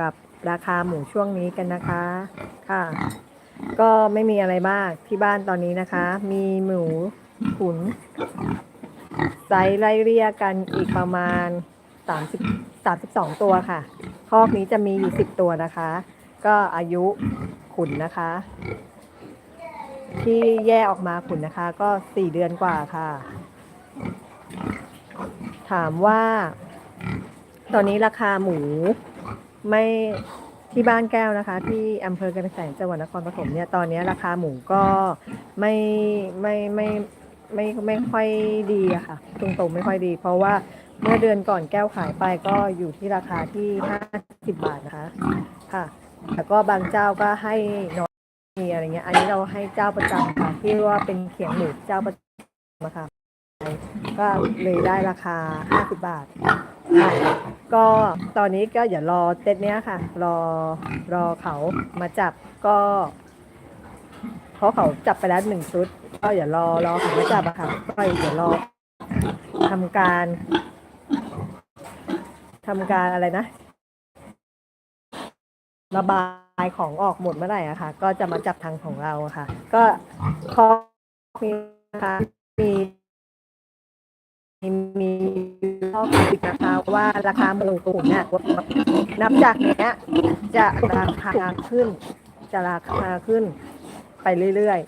กับราคาหมูช่วงนี้กันนะคะ ค่ะ ก็ไม่มีอะไรมากที่บ้านตอนนี้นะคะ มีหมูขุนไซส์ไล่เรียกันอีกประมาณ30 32 ตัวค่ะ คอกนี้จะมีอยู่ 10 ตัวนะคะ ก็อายุขุนนะคะ ที่แยกออกมาขุนนะคะ ก็ 4 เดือนกว่าค่ะ ถามว่า ตอนนี้ราคาหมู ไม่ที่บ้านแก้วนะคะ ที่อำเภอกระแสงจังหวัดนครปฐมเนี่ยตอนนี้ราคาหมูก็ไม่ไม่ไม่ไม่ไม่ไม่ค่อยดีอะค่ะตรงๆไม่ค่อยดี เพราะว่าเมื่อเดือนก่อนแก้วขายไปก็อยู่ที่ราคาที่ 50 บาทนะคะค่ะแล้วก็บางเจ้าก็ให้น้อยมีอะไรเงี้ย อันนี้เราให้เจ้าประจำค่ะ ที่ว่าเป็นเขียงหมูเจ้าประจำนะคะก็เลยได้ราคา 50 บาท ก็ตอนนี้ก็อย่ารอเซตเนี้ยค่ะ รอรอเขามาจับก็เพราะเขาจับไปแล้วหนึ่งชุด ก็อย่ารอรอเขามาจับอะค่ะก็อย่ารอทำการทำการอะไรนะ ระบายของออกหมดเมื่อไหร่อะค่ะ ก็จะมาจับทางของเราอะค่ะ ก็ข้อนี้นะคะมีมีมี ข้อคิดนะคะว่าราคาหมูตุ๋นเนี่ยนับจากเนี้ยจะราคาขึ้น จะราคาขึ้นไปเรื่อย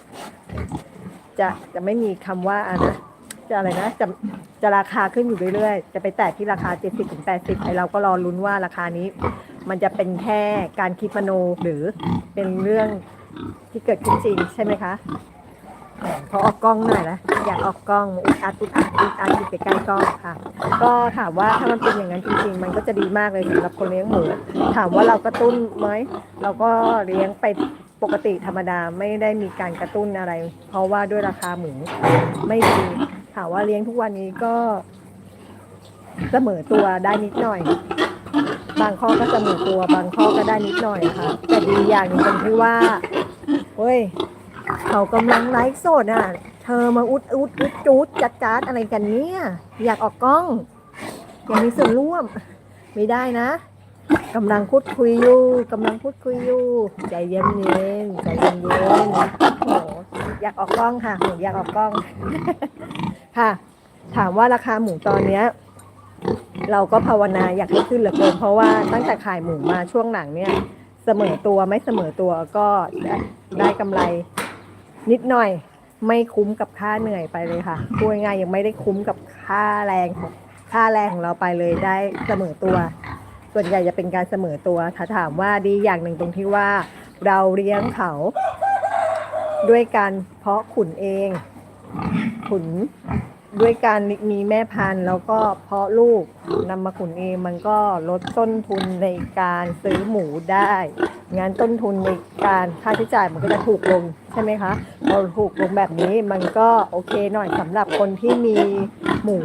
ๆ จะจะไม่มีคำว่าอะนะจะอะไรนะจะจะราคาขึ้นอยู่เรื่อยๆ จะไปแตะที่ราคา 70ถึง80 ไอเราก็รอลุ้นว่าราคานี้ มันจะเป็นแค่การคิดมโนหรือเป็นเรื่องที่เกิดขึ้นจริงใช่ไหมคะ พอออกกล้องหน่อยนะอยากออกกล้องอุดอัดอุดอัดอุดอัดอยู่ใกล้ๆกล้องค่ะ ก็ถามว่าถ้ามันเป็นอย่างนั้นจริงๆ มันก็จะดีมากเลยสำหรับคนเลี้ยงหมู ถามว่าเรากระตุ้นไหมเราก็เลี้ยงไปปกติธรรมดาไม่ได้มีการกระตุ้นอะไร เพราะว่าด้วยราคาหมูไม่ดีถามว่าเลี้ยงทุกวันนี้ก็ เสมอตัวได้นิดหน่อย บางข้อก็เสมอตัว บางข้อก็ได้นิดหน่อยค่ะ แต่ดีอย่างหนึงตรงที่ว่าเฮ้ย เขากำลังไลฟ์สดอะ เธอมาอุดอุดอุดจูดจัดจัดอะไรกันเนี่ย อยากออกกล้อง อยากมีส่วนร่วม ไม่ได้นะกำลังพูดคุยอยู่กำลังพูดคุยอยู่ ใจเย็นเย็นใจเย็นเย็นโอ้โหอยากออกกล้องค่ะหนูอยากออกกล้อง ค่ะ ถามว่าราคาหมูตอนเนี้ย เราก็ภาวนาอยากให้ขึ้นเหลือเกินเพราะว่าตั้งแต่ขายหมูมาช่วงหลังเนี่ย เสมอตัวไม่เสมอตัวก็ได้ได้กำไร นิดหน่อยไม่คุ้มกับค่าเหนื่อยไปเลยค่ะพูดง่ายยังไม่ได้คุ้มกับค่าแรงของค่าแรงของเราไปเลยได้เสมอตัว ส่วนใหญ่จะเป็นการเสมอตัว ถ้าถามว่าดีอย่างหนึ่งตรงที่ว่าเราเลี้ยงเขา ด้วยการเพาะขุนเอง ขุน ด้วยการมีแม่พันธุ์แล้วก็เพาะลูกนำมาขุนเองมันก็ลดต้นทุนในการซื้อหมูได้งานต้นทุนในการค่าใช้จ่ายมันก็จะถูกลงใช่ไหมคะพอถูกลงแบบนี้มันก็โอเคหน่อยสำหรับคนที่มีหมู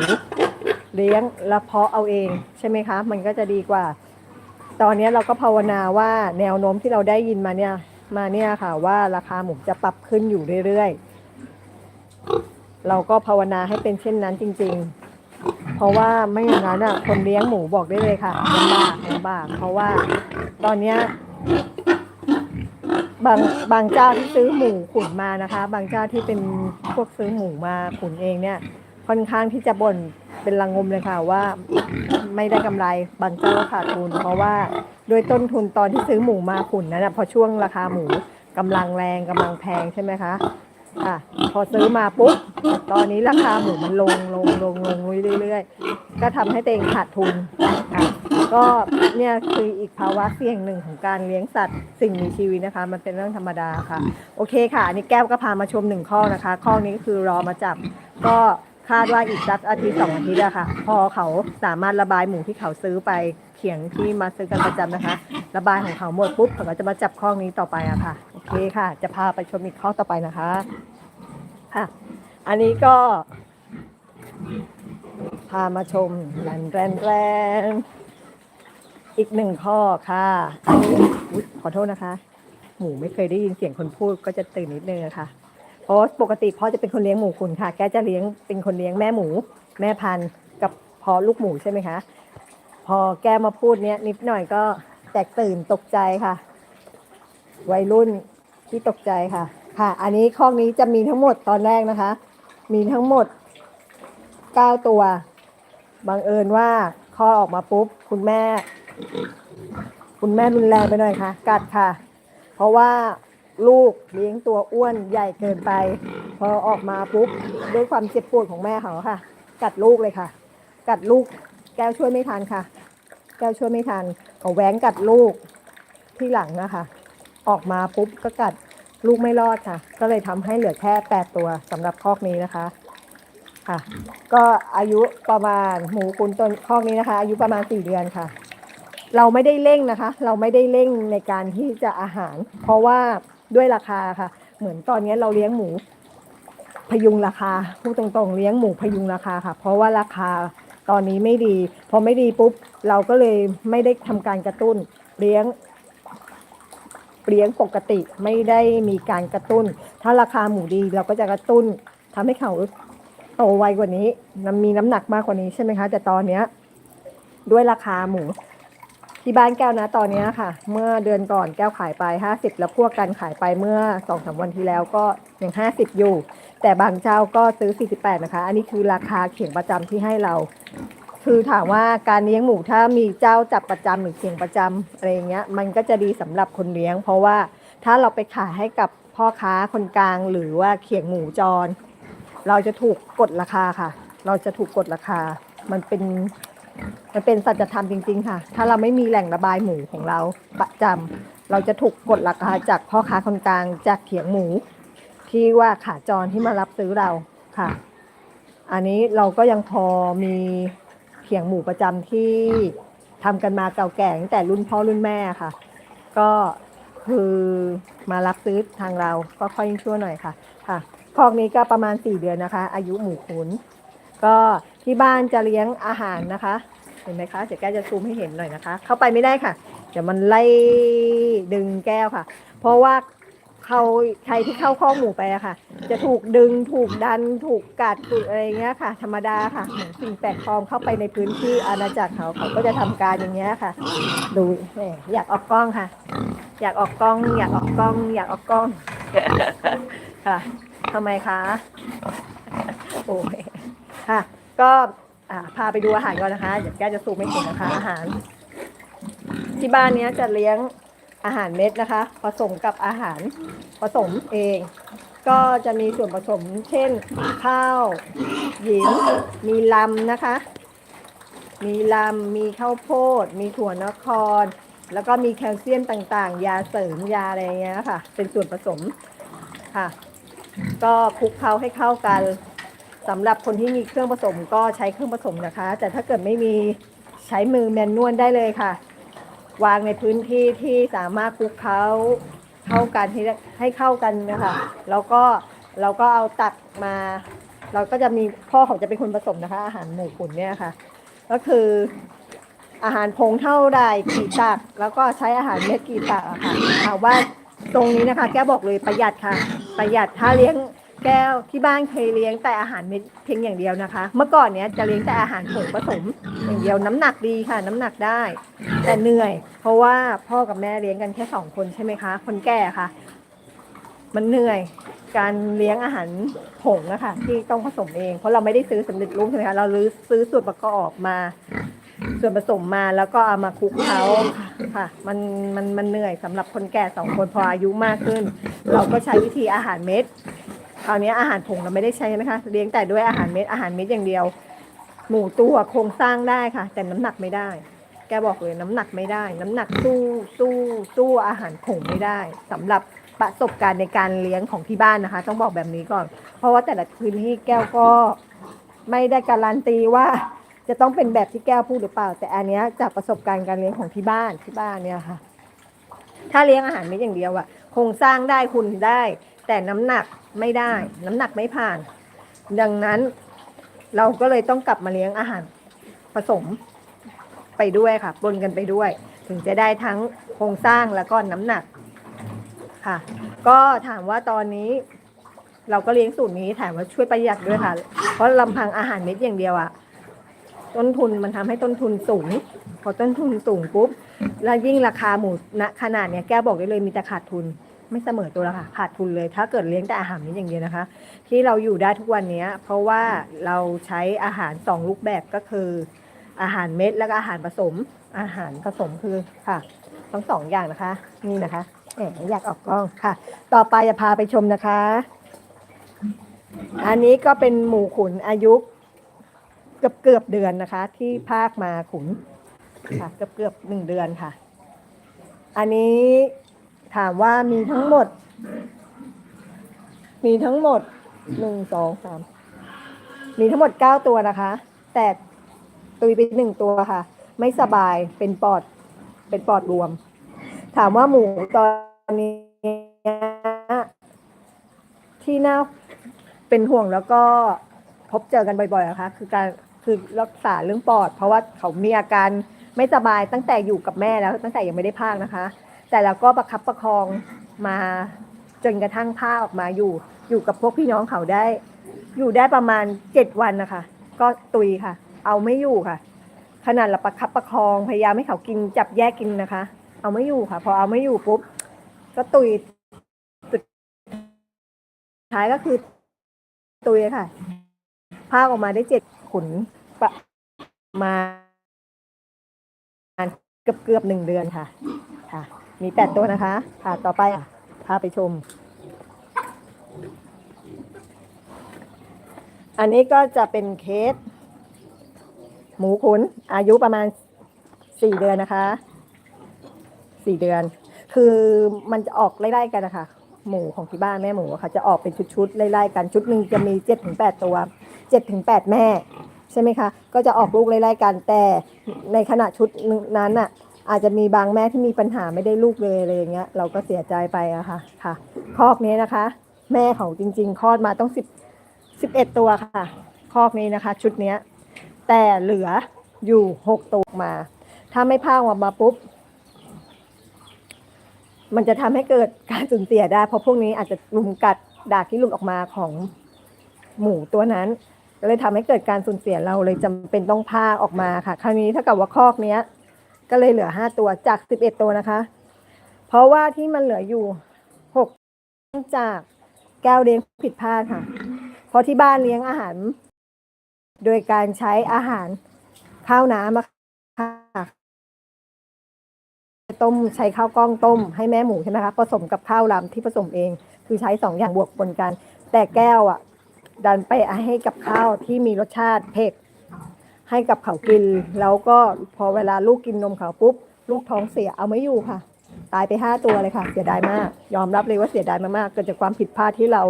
เลี้ยงแล้วเพาะเอาเองใช่ไหมคะ มันก็จะดีกว่า ตอนนี้เราก็ภาวนาว่าแนวโน้มที่เราได้ยินมาเนี่ยมาเนี่ยค่ะว่าราคาหมูจะปรับขึ้นอยู่เรื่อยๆ เราก็ภาวนาให้เป็นเช่นนั้นจริง ๆ เพราะว่าไม่อย่างนั้นอะคนเลี้ยงหมูบอกได้เลยค่ะลำบากลำบาก เพราะว่าตอนเนี้ยบางบางเจ้าที่ซื้อหมูขุนมานะคะ บางเจ้าที่เป็นพวกซื้อหมูมาขุนเองเนี่ย ค่อนข้างที่จะบ่นเป็นระงงมเลยค่ะว่าไม่ได้กำไรบางเจ้าขาดทุน เพราะว่าด้วยต้นทุนตอนที่ซื้อหมูมาขุนนั้นนะพอช่วงราคาหมูกำลังแรงกำลังแพงใช่ไหมคะ อะพอซื้อมาปุ๊บตอนนี้ราคาหมูมันลงลงลงลงเรื่อยๆ ก็ทำให้ตัวเองขาดทุนอะก็เนี่ยคืออีกภาวะเสี่ยงหนึ่งของการเลี้ยงสัตว์สิ่งมีชีวิตนะคะ มันเป็นเรื่องธรรมดาค่ะ โอเคค่ะอันนี้แก้วก็พามาชมหนึ่งข้อนะคะ ข้อนี้ก็คือรอมาจับก็ คาดว่าอีกสักอาทิตย์สองอาทิตย์อะค่ะ พอเขาสามารถระบายหมูที่เขาซื้อไปเขียงที่มาซื้อกันประจำนะคะ ระบายของเขาหมดปุ๊บเขาก็จะมาจับข้อนี้ต่อไปอะค่ะโอเคค่ะ จะพาไปชมอีกข้อต่อไปนะคะอะอันนี้ก็ พามาชมแรนแรนแรนอีกหนึ่งข้อค่ะอันนี้ขอโทษนะคะ หมูไม่เคยได้ยินเสียงคนพูดก็จะตื่นนิดนึงอะค่ะ เพราะปกติพ่อจะเป็นคนเลี้ยงหมูคุณค่ะ แกจะเลี้ยงเป็นคนเลี้ยงแม่หมู แม่พันธุ์กับพอลูกหมูใช่ไหมคะ พอแกมาพูดเนี้ยนิดหน่อยก็แตกตื่นตกใจค่ะ วัยรุ่นที่ตกใจค่ะ ค่ะ อันนี้ข้อกนี้จะมีทั้งหมดตอนแรกนะคะ มีทั้งหมด9ตัว บังเอิญว่าคลอดออกมาปุ๊บคุณแม่ คุณแม่รุนแรงไปหน่อยค่ะ กัดค่ะ เพราะว่า ลูกเลี้ยงตัวอ้วนใหญ่เกินไป พอออกมาปุ๊บด้วยความเจ็บปวดของแม่เขาค่ะ กัดลูกเลยค่ะ กัดลูกแก้วช่วยไม่ทันค่ะ แก้วช่วยไม่ทันเขาแหวงกัดลูกที่หลังนะคะ ออกมาปุ๊บก็กัดลูกไม่รอดค่ะ ก็เลยทำให้เหลือแค่แปดตัวสำหรับคอกนี้นะคะค่ะ ก็อายุประมาณหมูคุณต้นคอกนี้นะคะ อายุประมาณสี่เดือนค่ะ เราไม่ได้เร่งนะคะ เราไม่ได้เร่งในการที่จะอาหาร เพราะว่า ด้วยราคาค่ะ เหมือนตอนนี้เราเลี้ยงหมูพยุงราคาพูดตรงๆ เลี้ยงหมูพยุงราคาค่ะ เพราะว่าราคาตอนนี้ไม่ดี พอไม่ดีปุ๊บ เราก็เลยไม่ได้ทำการกระตุ้น เลี้ยง เลี้ยงปกติไม่ได้มีการกระตุ้น ถ้าราคาหมูดีเราก็จะกระตุ้นทำให้เขาโตไวกว่านี้มีน้ำหนักมากกว่านี้ใช่ไหมคะ แต่ตอนเนี้ย ด้วยราคาหมู ที่บ้านแก้วนะตอนนี้ค่ะ เมื่อเดือนก่อนแก้วขายไป 50 แล้วพวกกันขายไปเมื่อ2อสวันที่แล้วก็ยัง 50 อยู่ แต่บางเจ้าก็ซื้อ 48 นะคะ อันนี้คือราคาเขียงประจำที่ให้เรา คือถามว่าการเลี้ยงหมูถ้ามีเจ้าจับประจำหรือเขียงประจำอะไรเงี้ยมันก็จะดีสำหรับคนเลี้ยง เพราะว่าถ้าเราไปขายให้กับพ่อค้าคนกลางหรือว่าเขียงหมูจร เราจะถูกกดราคาค่ะ เราจะถูกกดราคา มันเป็น มันเป็นสัจธรรมจริง ๆ ค่ะ ถ้าเราไม่มีแหล่งระบายหมูของเราประจำเราจะถูกกดราคาจากพ่อค้าคนกลางจากเขียงหมู ที่ว่าขาจรที่มารับซื้อเราค่ะ อันนี้เราก็ยังพอมีเขียงหมูประจำที่ทำกันมาเก่าแก่ตั้งแต่รุ่นพ่อรุ่นแม่ค่ะ ก็คือมารับซื้อทางเราก็ค่อยชั่วหน่อยค่ะ ค่ะ คอกนี้ก็ประมาณ 4 เดือนนะคะ อายุหมูขุน ก็ ที่บ้านจะเลี้ยงอาหารนะคะ เห็นไหมคะเดี๋ยวแก้วจะซูมให้เห็นหน่อยนะคะ เข้าไปไม่ได้ค่ะ เดี๋ยวมันไล่ดึงแก้วค่ะ เพราะว่าเขาใครที่เข้าข้อหมูไปอะค่ะ จะถูกดึงถูกดันถูกกัดถูกอะไรอย่างเงี้ยค่ะ ธรรมดาค่ะเหมือนสิ่งแปลกปลอมเข้าไปในพื้นที่อาณาจักรเขาเขาก็จะทำการอย่างเงี้ยค่ะ ดูแหมอยากออกกล้องค่ะ อยากออกกล้อง อยากออกกล้อง อยากออกกล้องค่ะทำไมคะโอ้ยค่ะ ก็พาไปดูอาหารก่อนนะคะเดี๋ยวแก้จะซูมไม่เห็นะคะ อาหาร ที่บ้านเนี้ยจะเลี้ยงอาหารเม็ดนะคะ ผสมกับอาหารผสมเอง ก็จะมีส่วนผสม เช่น ข้าว หยินมีลำนะคะ มีลำมีข้าวโพด มีถั่วนคร แล้วก็มีแคลเซียมต่างๆ ยาเสริมยาอะไรอย่างเงี้ยค่ะ เป็นส่วนผสมค่ะ ก็คลุกเคล้าให้เข้ากัน สำหรับคนที่มีเครื่องผสมก็ใช้เครื่องผสมนะคะ แต่ถ้าเกิดไม่มีใช้มือแมนนวลได้เลยค่ะ วางในพื้นที่ที่สามารถคลุกเคล้าเข้ากันให้ให้เข้ากันนะคะแล้วก็เราก็เอาตักมา เราก็จะมีพ่อเขาจะเป็นคนผสมนะคะ อาหารหมูขุนเนี่ยค่ะ ก็คืออาหารผงเท่าใดกี่ตัก แล้วก็ใช้อาหารเม็ดกี่ตักอะค่ะถามว่าตรงนี้นะคะ แกบอกเลยประหยัดค่ะ ประหยัดถ้าเลี้ยง แก้วที่บ้านเคยเลี้ยงแต่อาหารเม็ดเพียงอย่างเดียวนะคะ เมื่อก่อนเนี้ยจะเลี้ยงแต่อาหารผงผสมอย่างเดียวน้ำหนักดีค่ะ น้ำหนักได้ แต่เหนื่อย เพราะว่าพ่อกับแม่เลี้ยงกันแค่สองคนใช่ไหมคะ คนแก่ค่ะ มันเหนื่อยการเลี้ยงอาหารผงนะคะที่ต้องผสมเอง เพราะเราไม่ได้ซื้อสำเร็จรูปใช่ไหมคะเราซื้อส่วนประกอบมา ส่วนผสมมาแล้วก็เอามาคลุกเคล้าค่ะ มันมันมันเหนื่อยสำหรับคนแก่สองคนพออายุมากขึ้น เราก็ใช้วิธีอาหารเม็ด คราวนี้อาหารผงเราไม่ได้ใช้นะคะ เลี้ยงแต่ด้วยอาหารเม็ดอาหารเม็ดอย่างเดียว หมูตัวโครงสร้างได้ค่ะ แต่น้ำหนักไม่ได้ แกบอกเลยน้ำหนักไม่ได้ น้ำหนักสู้สู้สู้อาหารผงไม่ได้สำหรับประสบการณ์ในการเลี้ยงของที่บ้านนะคะ ต้องบอกแบบนี้ก่อน เพราะว่าแต่ละพื้นที่แก้วก็ไม่ได้การันตีว่าจะต้องเป็นแบบที่แก้วพูดหรือเปล่า แต่อันนี้จากประสบการณ์การเลี้ยงของที่บ้านที่บ้านเนี่ยค่ะ ถ้าเลี้ยงอาหารไม่อย่างเดียวอะโครงสร้างได้คุณได้ แต่น้ำหนัก ไม่ได้ น้ำหนักไม่ผ่าน ดังนั้นเราก็เลยต้องกลับมาเลี้ยงอาหารผสมไปด้วยค่ะปนกันไปด้วย ถึงจะได้ทั้งโครงสร้างแล้วก็น้ำหนักค่ะ ก็ถามว่าตอนนี้ เราก็เลี้ยงสูตรนี้ถามว่าช่วยประหยัดด้วยค่ะ เพราะลำพังอาหารเม็ดอย่างเดียวอะต้นทุนมันทำให้ต้นทุนสูง พอต้นทุนสูงปุ๊บ แล้วยิ่งราคาหมูณขนาดเนี้ยแก้บอกได้เลยมีแต่ขาดทุน ไม่เสมอตัวแล้วค่ะขาดทุนเลย ถ้าเกิดเลี้ยงแต่อาหารนี้อย่างเดียวนะคะ ที่เราอยู่ได้ทุกวันนี้เพราะว่าเราใช้อาหารสองรูปแบบก็คือ อาหารเม็ดแล้วก็อาหารผสม อาหารผสมคือค่ะ ทั้งสองอย่างนะคะ นี่นะคะแหมอยากออกกล้องค่ะ ต่อไปจะพาไปชมนะคะ อันนี้ก็เป็นหมูขุนอายุเกือบเกือบเดือนนะคะ ที่ภาคมาขุนค่ะเกือบเกือบหนึ่งเดือนค่ะ อันนี้ ถามว่ามีทั้งหมด มีทั้งหมดหนึ่งสองสามมีทั้งหมดเก้าตัวนะคะ แต่ตุยไปหนึ่งตัวค่ะ ไม่สบายเป็นปอด เป็นปอดรวม ถามว่าหมูตอนนี้ที่น่าเป็นห่วงแล้วก็พบเจอกันบ่อยๆนะคะ คือการคือรักษาเรื่องปอด เพราะว่าเขามีอาการไม่สบายตั้งแต่อยู่กับแม่แล้วตั้งแต่ยังไม่ได้พากนะคะ แต่เราก็ประคับประคองมาจนกระทั่งพาออกมาอยู่ อยู่กับพวกพี่น้องเขาได้ อยู่ได้ประมาณเจ็ดวันนะคะ ก็ตุยค่ะ เอาไม่อยู่ค่ะ ขนาดเราประคับประคองพยายามให้เขากินจับแยกกินนะคะ เอาไม่อยู่ค่ะ พอเอาไม่อยู่ปุ๊บก็ตุยสุดท้ายก็คือ ตุยค่ะพาออกมาได้เจ็ดขุนประมาณเกือบเกือบหนึ่งเดือนค่ะค่ะ มีแปดตัวนะคะค่ะต่อไปอะพาไปชม อันนี้ก็จะเป็นเคส หมูขุน อายุประมาณสี่เดือนนะคะสี่เดือน คือมันจะออกไล่ๆกันนะคะหมูของที่บ้านแม่หมูอะค่ะจะออกเป็นชุดๆไล่ๆกันชุดหนึ่งจะมีเจ็ดถึงแปดตัวเจ็ดถึงแปดแม่ใช่ไหมคะ ก็จะออกลูกไล่ๆกัน แต่ในขณะชุดนั้นน่ะ อาจจะมีบางแม่ที่มีปัญหาไม่ได้ลูกเลยอะไรอย่างเงี้ย เราก็เสียใจไปอะค่ะค่ะคอกนี้นะคะ แม่ของจริง ๆคลอดมาต้องสิบสิบเอ็ดตัวค่ะคอกนี้นะคะ ชุดเนี้ย แต่เหลืออยู่หกตัวมา ถ้าไม่พากออกมาปุ๊บมันจะทำให้เกิดการสูญเสียได้ เพราะพวกนี้อาจจะลุมกัดดากที่หลุดออกมาของหมูตัวนั้น ก็เลยทำให้เกิดการสูญเสียเราเลยจำเป็นต้องพาออกมาค่ะ คราวนี้ถ้ากับว่าคอกเนี้ย ก็เลยเหลือห้าตัวจากสิบเอ็ดตัวนะคะ เพราะว่าที่มันเหลืออยู่หกจากแก้วเลี้ยงผิดพลาดค่ะ เพราะที่บ้านเลี้ยงอาหาร โดยการใช้อาหารข้าวน้ำค่ะต้มใช้ข้าวกล้องต้มให้แม่หมูใช่ไหมคะผสมกับข้าวลำที่ผสมเอง คือใช้สองอย่างบวกปนกัน แต่แก้วอะ ดันไปให้กับข้าวที่มีรสชาติเผ็ด ให้กับเขากิน แล้วก็พอเวลาลูกกินนมเขาปุ๊บ ลูกท้องเสียเอาไม่อยู่ค่ะ ตายไปห้าตัวเลยค่ะ เสียดายมาก ยอมรับเลยว่าเสียดายมากๆเกิดจากความผิดพลาดที่เรา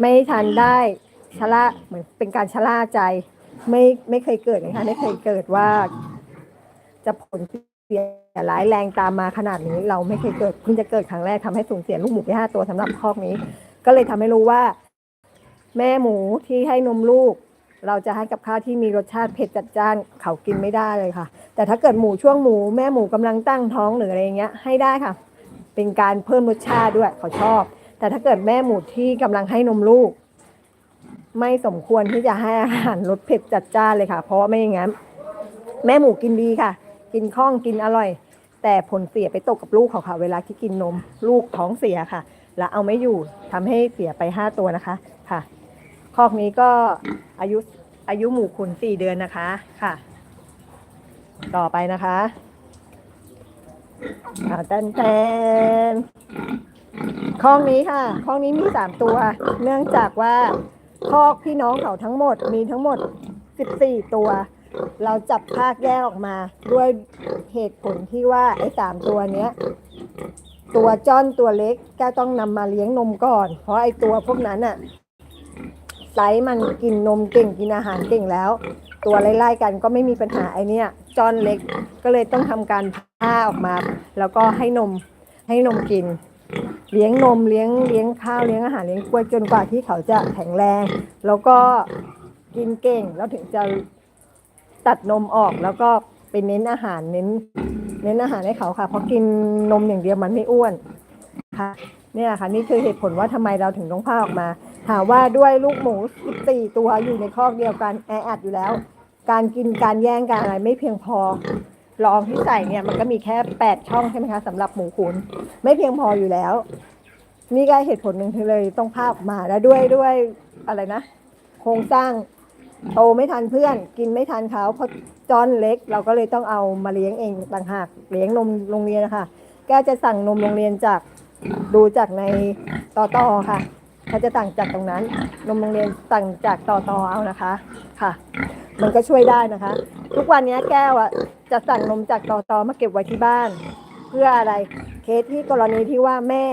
ไม่ทันได้ชะล่าเหมือนเป็นการชะล่าใจ ไม่ไม่เคยเกิดนะคะไม่เคยเกิดว่า จะผลเสียร้ายแรงตามมาขนาดนี้ เราไม่เคยเกิดเพิ่งจะเกิดครั้งแรกทำให้สูญเสียลูกหมูไปห้าตัวสำหรับคอกนี้ ก็เลยทำให้รู้ว่า แม่หมูที่ให้นมลูก เราจะให้กับข้าวที่มีรสชาติเผ็ดจัดจ้านเขากินไม่ได้เลยค่ะ แต่ถ้าเกิดหมูช่วงหมูแม่หมูกำลังตั้งท้องหรืออะไรเงี้ยให้ได้ค่ะ เป็นการเพิ่มรสชาติด้วยเขาชอบ แต่ถ้าเกิดแม่หมูที่กำลังให้นมลูก ไม่สมควรที่จะให้อาหารรสเผ็ดจัดจ้านเลยค่ะ เพราะไม่อย่างนั้นแม่หมูกินดีค่ะ กินคล่องกินอร่อย แต่ผลเสียไปตกกับลูกเขาค่ะ เวลาที่กินนม ลูกท้องเสียค่ะ แล้วเอาไม่อยู่ทำให้เสียไปห้าตัวนะคะค่ะ คอกนี้ก็อายุอายุหมูขุนสี่เดือนนะคะค่ะ ต่อไปนะคะอ่าแตนแตนคอกนี้ค่ะคอกนี้มีสามตัว เนื่องจากว่าคอกพี่น้องเขาทั้งหมดมีทั้งหมดสิบสี่ตัว เราจับภาคแยกออกมา ด้วยเหตุผลที่ว่าไอ้สามตัวเนี้ยตัวจ้อนตัวเล็กแก้วต้องนำมาเลี้ยงนมก่อน เพราะไอ้ตัวพวกนั้นอะ ไซส์มันกินนมเก่งกินอาหารเก่งแล้ว ตัวไล่ๆกันก็ไม่มีปัญหาไอเนี้ยจอนเล็กก็เลยต้องทำการผ่าออกมา แล้วก็ให้นมให้นมกิน เลี้ยงนมเลี้ยงเลี้ยงข้าวเลี้ยงอาหารเลี้ยงกล้วยจนกว่าที่เขาจะแข็งแรง แล้วก็กินเก่งแล้วถึงจะตัดนมออกแล้วก็ไปเน้นอาหารเน้น เน้นอาหารให้เขาค่ะ เพราะกินนมอย่างเดียวมันไม่อ้วนค่ะ เนี่ยค่ะนี่คือเหตุผลว่าทำไมเราถึงต้องพาออกมาถาว่าด้วยลูกหมู14ตัวอยู่ในคอกเดียวกันแออัดอยู่แล้ว การกินการแย่งการอะไรไม่เพียงพอรองที่ใส่เนี่ยมันก็มีแค่แปดช่องใช่ไหมคะสำหรับหมูขุนไม่เพียงพออยู่แล้ว นี่ก็เหตุผลหนึ่งที่เลยต้องภาออกมาแล้วด้วยด้วยอะไรนะ โครงสร้างโตไม่ทันเพื่อน กินไม่ทันเขาเพราะจอนเล็ก เราก็เลยต้องเอามาเลี้ยงเองต่างหากเลี้ยงนมโรงเรียนนะคะแก็จะสั่งนมโรงเรียนจาก ดูจากในต่อต่อค่ะเขาจะต่างจากตรงนั้น นมโรงเรียนสั่งจากต่อต่อเอานะคะค่ะ มันก็ช่วยได้นะคะ ทุกวันนี้แก้วอะจะสั่งนมจากต่อต่อมาเก็บไว้ที่บ้าน เพื่ออะไรเคสที่กรณีที่ว่าแม่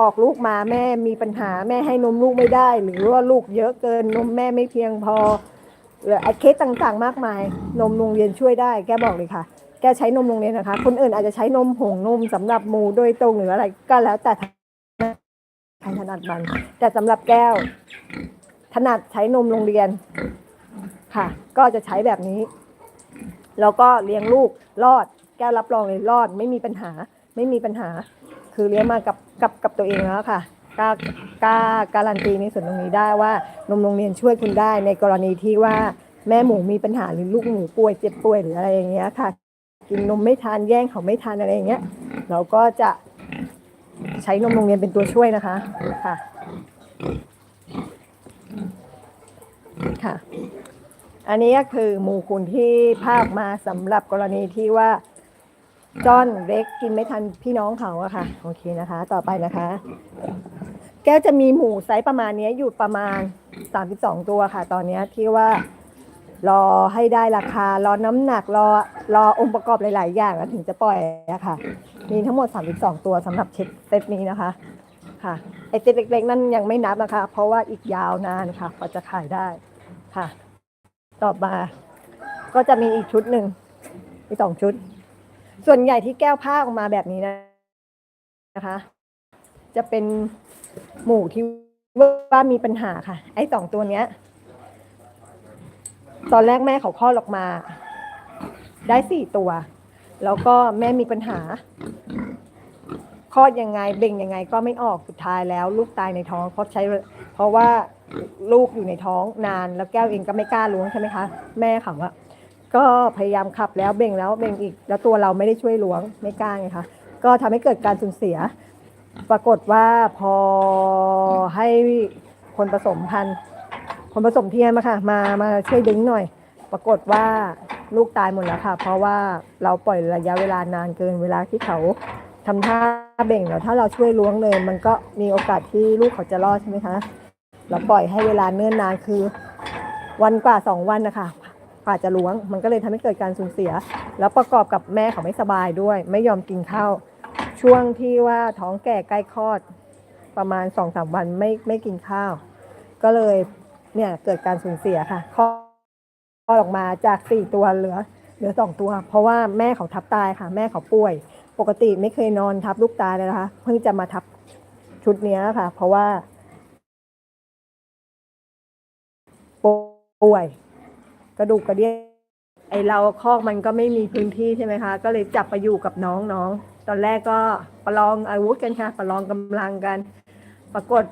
ออกลูกมาแม่มีปัญหาแม่ให้นมลูกไม่ได้ หรือว่าลูกเยอะเกินนมแม่ไม่เพียงพอหรือไอ้เคสต่างๆ มากมาย นมโรงเรียนช่วยได้แกบอกเลยค่ะ แกใช้นมโรงเรียนนะคะ คนอื่นอาจจะใช้นมผงนมสำหรับหมูโดยตรงหรืออะไร ก็แล้วแต่ใครถนัดมัน แต่สำหรับแก้ว ถนัดใช้นมโรงเรียน ค่ะ ก็จะใช้แบบนี้ แล้วก็เลี้ยงลูกรอด แก้วรับรองเลยรอด ไม่มีปัญหา ไม่มีปัญหา คือเลี้ยงมากับกับกับตัวเองแล้วค่ะกล้ากล้าการันตีในส่วนตรงนี้ได้ว่านมโรงเรียนช่วยคุณได้ในกรณีที่ว่าแม่หมูมีปัญหาหรือลูกหมูป่วยเจ็บป่วยหรืออะไรอย่างเงี้ยค่ะ กินนมไม่ทานแย่งเขาไม่ทานอะไรอย่างเงี้ย เราก็จะใช้นมโรงเรียนเป็นตัวช่วยนะคะ ค่ะ ค่ะ อันนี้ก็คือหมูคุณที่ภาพมาสำหรับกรณีที่ว่าจอนเล็กกินไม่ทันพี่น้องเขาอะค่ะ โอเคนะคะ ต่อไปนะคะ แก้วจะมีหมูไซส์ประมาณเนี้ยอยู่ประมาณ 32 ตัวค่ะ ตอนเนี้ยที่ว่า รอให้ได้ราคารอน้ำหนักรอรอองค์ประกอบหลาย ๆ อย่างแล้วถึงจะปล่อยอะค่ะ มีทั้งหมด 32 ตัวสำหรับเช็ดเซตนี้นะคะค่ะไอเซตเล็ก ๆ นั่นยังไม่นับนะคะ เพราะว่าอีกยาวนานค่ะกว่าจะขายได้ค่ะ ต่อมาก็จะมีอีกชุดหนึ่งมีสองชุด ส่วนใหญ่ที่แก้วผ้าออกมาแบบนี้นะคะ จะเป็นหมูที่ว่ามีปัญหาค่ะ ไอ้สองตัวเนี้ย ตอนแรกแม่เขาคลอดออกมา ได้สี่ตัว แล้วก็แม่มีปัญหาคลอดยังไงเบ่งยังไงก็ไม่ออกสุดท้ายแล้ว ลูกตายในท้องเพราะใช้ เพราะว่าลูกอยู่ในท้องนาน แล้วแก้วเองก็ไม่กล้าล้วงใช่ไหมคะ แม่เขาอะก็พยายามขับแล้วเบ่งแล้วเบ่งอีก แล้วตัวเราไม่ได้ช่วยล้วงไม่กล้าไงคะก็ทำให้เกิดการสูญเสีย ปรากฏว่าพอให้คนผสมพันธุ์ คนผสมเทียมอะค่ะ มามาช่วยดึงหน่อย ปรากฏว่าลูกตายหมดแล้วค่ะ เพราะว่าเราปล่อยระยะเวลานานเกินเวลาที่เขาทำท่าเบ่งแล้วถ้าเราช่วยล้วงเลย มันก็มีโอกาสที่ลูกเขาจะรอดใช่ไหมคะเราปล่อยให้เวลาเนิ่นนานคือ วันกว่าสองวันนะคะกว่าจะล้วง มันก็เลยทำให้เกิดการสูญเสีย แล้วประกอบกับแม่เขาไม่สบายด้วย ไม่ยอมกินข้าวช่วงที่ว่าท้องแก่ใกล้คลอด ประมาณสองสามวันไม่ไม่กินข้าว ก็เลย เนี่ยเกิดการสูญเสียค่ะคลอดออกมาจากสี่ตัวเหลือเหลือสองตัว เพราะว่าแม่เขาทับตายค่ะ แม่เขาป่วย ปกติไม่เคยนอนทับลูกตายเลยนะคะ เพิ่งจะมาทับชุดนี้ค่ะ เพราะว่า ป่วย กระดูกกระเดี่ยวไอเราคอกมันก็ไม่มีพื้นที่ใช่ไหมคะ ก็เลยจับไปอยู่กับน้องน้อง ตอนแรกก็ประลองอาวุธกันค่ะ ประลองกำลังกัน ปรากฏ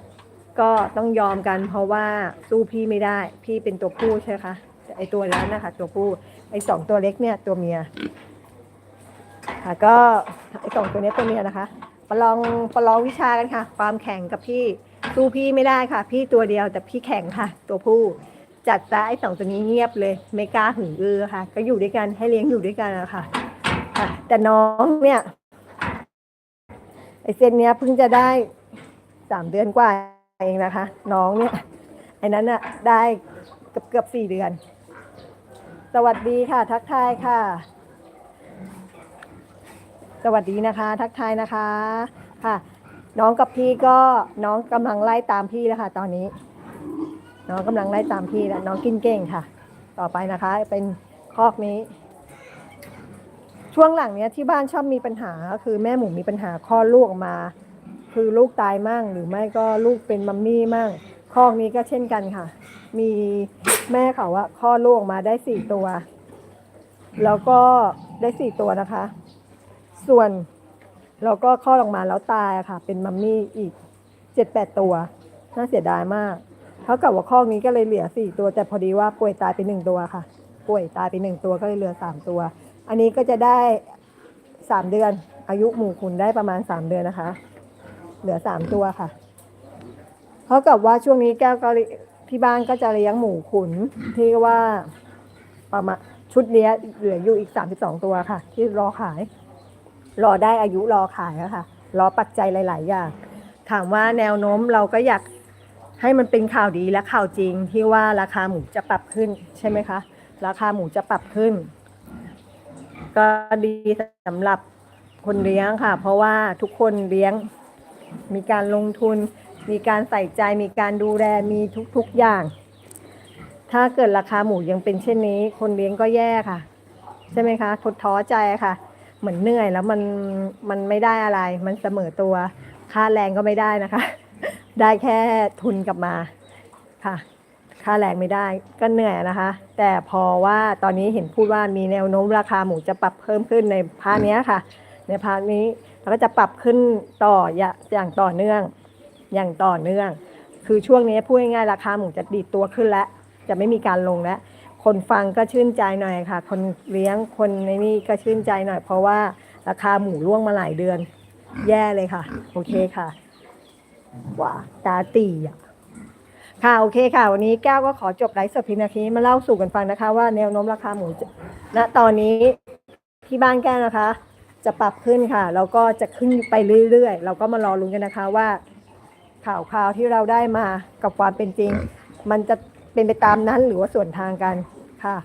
ก็ต้องยอมกันเพราะว่าสู้พี่ไม่ได้ พี่เป็นตัวผู้ใช่ไหมคะไอตัวนั้นนะคะ ตัวผู้ไอสองตัวเล็กเนี่ย ตัวเมียค่ะก็ไอสองตัวนี้ตัวเมียนะคะ ประลองประลองวิชากันค่ะ ความแข็งกับพี่สู้พี่ไม่ได้ค่ะ พี่ตัวเดียวแต่พี่แข็งค่ะ ตัวผู้จัดซะไอสองตัวนี้เงียบเลย ไม่กล้าหึงอือค่ะ ก็อยู่ด้วยกันให้เลี้ยงอยู่ด้วยกันนะคะค่ะแต่น้องเนี่ยไอเส้นเนี้ยเพิ่งจะได้สามเดือนกว่า เองนะคะ น้องเนี่ยไอ้นั้นอะได้เกือบเกือบสี่เดือน สวัสดีค่ะ ทักทายค่ะ สวัสดีนะคะ ทักทายนะคะค่ะ น้องกับพี่ก็น้องกำลังไล่ตามพี่แล้วค่ะ ตอนนี้ น้องกำลังไล่ตามพี่แล้วน้องกินเก่งค่ะ ต่อไปนะคะ เป็นคอกนี้ ช่วงหลังเนี้ยที่บ้านชอบมีปัญหาก็คือแม่หมูมีปัญหาคลอลูกออกมา คือลูกตายมั่งหรือไม่ก็ลูกเป็นมัมมี่มั่งคอกนี้ก็เช่นกันค่ะ มีแม่เขาอะคลอดลูกมาได้สี่ตัว แล้วก็ได้สี่ตัวนะคะ ส่วนเราก็คลอดออกมาแล้วตายค่ะ เป็นมัมมี่อีกเจ็ดแปดตัว น่าเสียดายมาก เท่ากับว่าข้อนี้ก็เลยเหลือสี่ตัว แต่พอดีว่าป่วยตายไปหนึ่งตัวค่ะ ป่วยตายไปหนึ่งตัวก็เลยเหลือสามตัว อันนี้ก็จะได้สามเดือน อายุหมูขุนได้ประมาณสามเดือนนะคะ เหลือสามตัวค่ะ เพราะกับว่าช่วงนี้แก้วก็ที่บ้านก็จะเลี้ยงหมูขุนที่ว่าประมาณชุดเนี้ยเหลืออยู่อีกสามสิบสองตัวค่ะ ที่รอขาย รอได้อายุรอขายอะค่ะ รอปัจจัยหลาย ๆ อย่าง ถามว่าแนวโน้มเราก็อยากให้มันเป็นข่าวดีและข่าวจริงที่ว่าราคาหมูจะปรับขึ้นใช่ไหมคะ ราคาหมูจะปรับขึ้น ก็ดีสำหรับคนเลี้ยงค่ะ เพราะว่าทุกคนเลี้ยง มีการลงทุน มีการใส่ใจ มีการดูแล มีทุกๆอย่าง ถ้าเกิดราคาหมูยังเป็นเช่นนี้ คนเลี้ยงก็แย่ค่ะ ใช่ไหมคะทดท้อใจค่ะ เหมือนเหนื่อยแล้วมันมันไม่ได้อะไร มันเสมอตัว ค่าแรงก็ไม่ได้นะคะ ได้แค่ทุนกลับมาค่ะ ค่าแรงไม่ได้ก็เหนื่อยนะคะ แต่พอว่าตอนนี้เห็นพูดว่ามีแนวโน้มราคาหมูจะปรับเพิ่มขึ้นในภาคนี้ค่ะ ในภาคนี้ แล้วก็จะปรับขึ้นต่ออย่าอย่างต่อเนื่อง อย่างต่อเนื่อง คือช่วงนี้พูดง่ายๆราคาหมูจะดีดตัวขึ้นแล้ว จะไม่มีการลงแล้ว คนฟังก็ชื่นใจหน่อยค่ะ คนเลี้ยงคนในนี่ก็ชื่นใจหน่อย เพราะว่าราคาหมูร่วงมาหลายเดือน แย่เลยค่ะ โอเคค่ะว้าตาตีอะค่ะโอเคค่ะ วันนี้แก้วก็ขอจบไลฟ์สดพียงนาทีมาเล่าสู่กันฟังนะคะ ว่าแนวโน้มราคาหมูจะณตอนนี้ที่บ้านแก้วนะคะ จะปรับขึ้นค่ะ แล้วก็จะขึ้นไปเรื่อยๆ เราก็มารอลุ้นกันนะคะว่าข่าวข่าวที่เราได้มากับความเป็นจริง มันจะเป็นไปตามนั้นหรือว่าส่วนทางกันค่ะ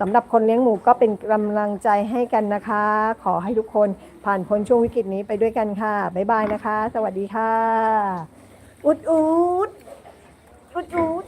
สำหรับคนเลี้ยงหมูก็เป็นกำลังใจให้กันนะคะ ขอให้ทุกคนผ่านพ้นช่วงวิกฤตนี้ไปด้วยกันค่ะ บ๊ายบายนะคะ สวัสดีค่ะ อุดอุดอุดอุด